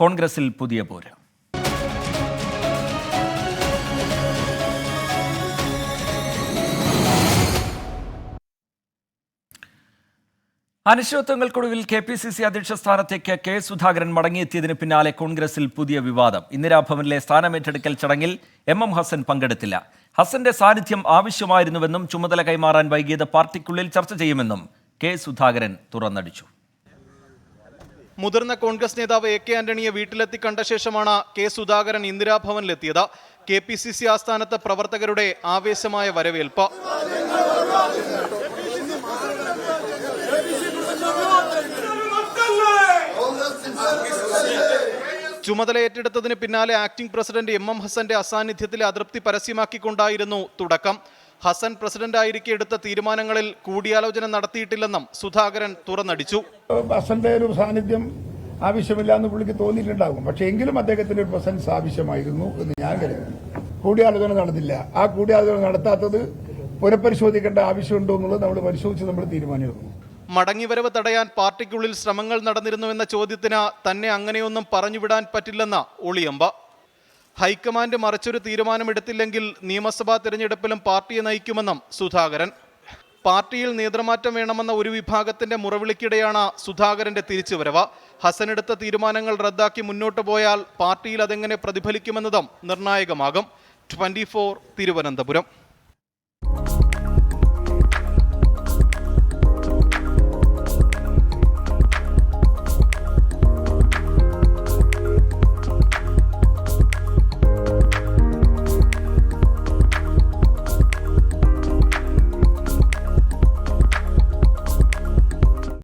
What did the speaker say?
കോൺഗ്രസിൽ പുതിയ പോര്. അനിശ്ചിതത്വങ്ങൾക്കൊടുവിൽ കെ പി സി സി അധ്യക്ഷ സ്ഥാനത്തേക്ക് കെ സുധാകരൻ മടങ്ങിയെത്തിയതിന് പിന്നാലെ കോൺഗ്രസിൽ പുതിയ വിവാദം. ഇന്ദിരാഭവനിലെ സ്ഥാനമേറ്റെടുക്കൽ ചടങ്ങിൽ എം എം ഹസൻ പങ്കെടുത്തില്ല. ഹസന്റെ സാന്നിധ്യം ആവശ്യമായിരുന്നുവെന്നും ചുമതല കൈമാറാൻ വൈകിയത് പാർട്ടിക്കുള്ളിൽ ചർച്ച ചെയ്യുമെന്നും കെ സുധാകരൻ തുറന്നടിച്ചു. മുതിർന്ന കോൺഗ്രസ് നേതാവ് എ കെ ആന്റണിയെ വീട്ടിലെത്തി കണ്ട ശേഷമാണ് കെ സുധാകരൻ ഇന്ദിരാഭവനിലെത്തിയത്. കെ പി സി സി ആസ്ഥാനത്ത് പ്രവർത്തകരുടെ ആവേശമായ വരവേൽപ്പ്. ചുമതല ഏറ്റെടുത്തതിന് പിന്നാലെ ആക്ടിംഗ് പ്രസിഡന്റ് എം എം ഹസന്റെ അസാന്നിധ്യത്തിലെ അതൃപ്തി പരസ്യമാക്കിക്കൊണ്ടായിരുന്നു തുടക്കം. ഹസൻ പ്രസിഡന്റായിരിക്കെ എടുത്ത തീരുമാനങ്ങളിൽ കൂടിയാലോചന നടത്തിയിട്ടില്ലെന്നും സുധാകരൻ തുറന്നടിച്ചു. ഹസന്റെ ഒരു സാന്നിധ്യം ആവശ്യമില്ല എന്ന് പുള്ളിക്ക് തോന്നിയിട്ടുണ്ടാകും. പക്ഷെ എങ്കിലും അദ്ദേഹത്തിന്റെ ഒരു പ്രസൻസ് ആവശ്യമായിരുന്നു എന്ന് ഞാൻ കരുതുന്നു. കൂടിയാലോചന നടന്നില്ല. ആ കൂടിയാലോചന നടത്താത്തത് പുനഃപരിശോധിക്കേണ്ട ആവശ്യമുണ്ടോ എന്നുള്ളത് നമ്മൾ പരിശോധിച്ച് നമ്മൾ തീരുമാനമെടുക്കും മടങ്ങിവരവ് തടയാൻ പാർട്ടിക്കുള്ളിൽ ശ്രമങ്ങൾ നടന്നിരുന്നുവെന്ന ചോദ്യത്തിന് തന്നെ അങ്ങനെയൊന്നും പറഞ്ഞുവിടാൻ പറ്റില്ലെന്ന ഒളിയമ്പ. ഹൈക്കമാൻഡ് മറിച്ചൊരു തീരുമാനമെടുത്തില്ലെങ്കിൽ നിയമസഭാ തിരഞ്ഞെടുപ്പിലും പാർട്ടിയെ നയിക്കുമെന്നും സുധാകരൻ. പാർട്ടിയിൽ നേതൃമാറ്റം വേണമെന്ന ഒരു വിഭാഗത്തിന്റെ മുറവിളിക്കിടെയാണ് സുധാകരന്റെ തിരിച്ചുവരവ്. ഹസനെടുത്ത തീരുമാനങ്ങൾ റദ്ദാക്കി മുന്നോട്ട് പോയാൽ പാർട്ടിയിൽ അതെങ്ങനെ പ്രതിഫലിക്കുമെന്നതും നിർണായകമാകും. ട്വന്റി തിരുവനന്തപുരം.